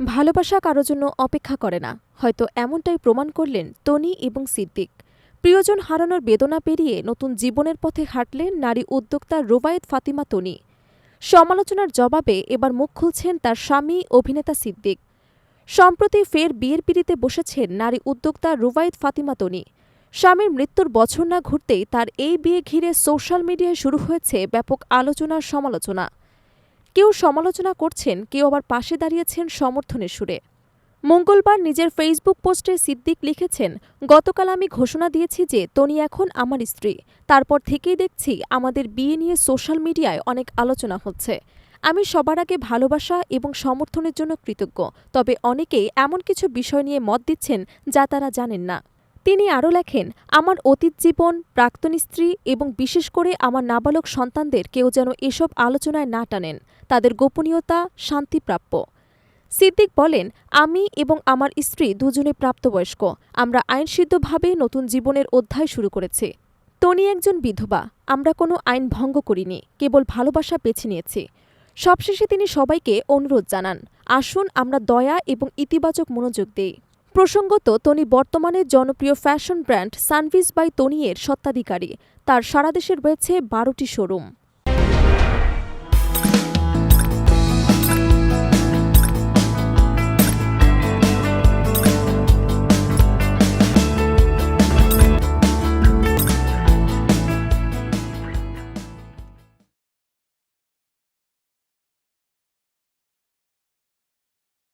ভালোবাসা কারও জন্য অপেক্ষা করে না। হয়তো এমনটাই প্রমাণ করলেন তনি এবং সিদ্দিক। প্রিয়জন হারানোর বেদনা পেরিয়ে নতুন জীবনের পথে হাঁটলেন নারী উদ্যোক্তা রুবায়েত ফাতিমা তনি সমালোচনার জবাবে এবার মুখ খুলছেন তার স্বামী অভিনেতা সিদ্দিক। সম্প্রতি ফের বিয়ের পিড়িতে বসেছেন নারী উদ্যোক্তা রুবায়েত ফাতিমা তনি স্বামীর মৃত্যুর বছর না ঘুরতেই তার এই বিয়ে ঘিরে সোশ্যাল মিডিয়ায় শুরু হয়েছে ব্যাপক আলোচনার সমালোচনা কেউ সমালোচনা করছেন, কেউ আবার পাশে দাঁড়িয়েছেন সমর্থনের সুরে। মঙ্গলবার নিজের ফেসবুক পোস্টে সিদ্দিক লিখেছেন, গতকাল আমি ঘোষণা দিয়েছি যে তনি এখন আমার স্ত্রী। তারপর থেকেই দেখছি আমাদের বিয়ে নিয়ে সোশ্যাল মিডিয়ায় অনেক আলোচনা হচ্ছে। আমি সবার আগে ভালোবাসা এবং সমর্থনের জন্য কৃতজ্ঞ, তবে অনেকেই এমন কিছু বিষয় নিয়ে মত দিচ্ছেন যা তারা জানেন না। তিনি আরও লেখেন, আমার অতীত জীবন, প্রাক্তন স্ত্রী এবং বিশেষ করে আমার নাবালক সন্তানদের কেউ যেন এসব আলোচনায় না টানেন। তাদের গোপনীয়তা, শান্তিপ্রাপ্য। সিদ্দিক বলেন, আমি এবং আমার স্ত্রী দুজনে প্রাপ্তবয়স্ক। আমরা আইনসিদ্ধভাবে নতুন জীবনের অধ্যায় শুরু করেছি। তনি একজন বিধবা। আমরা কোনো আইন ভঙ্গ করিনি, কেবল ভালোবাসা বেছে নিয়েছি। সবশেষে তিনি সবাইকে অনুরোধ জানান, আসুন, আমরা দয়া এবং ইতিবাচক মনোযোগ দেই। প্রসঙ্গত তনি বর্তমানে জনপ্রিয় ফ্যাশন ব্র্যান্ড সানভিস বাই তনিয়ের স্বত্বাধিকারী। তার সারা দেশে রয়েছে বারোটি শোরুম।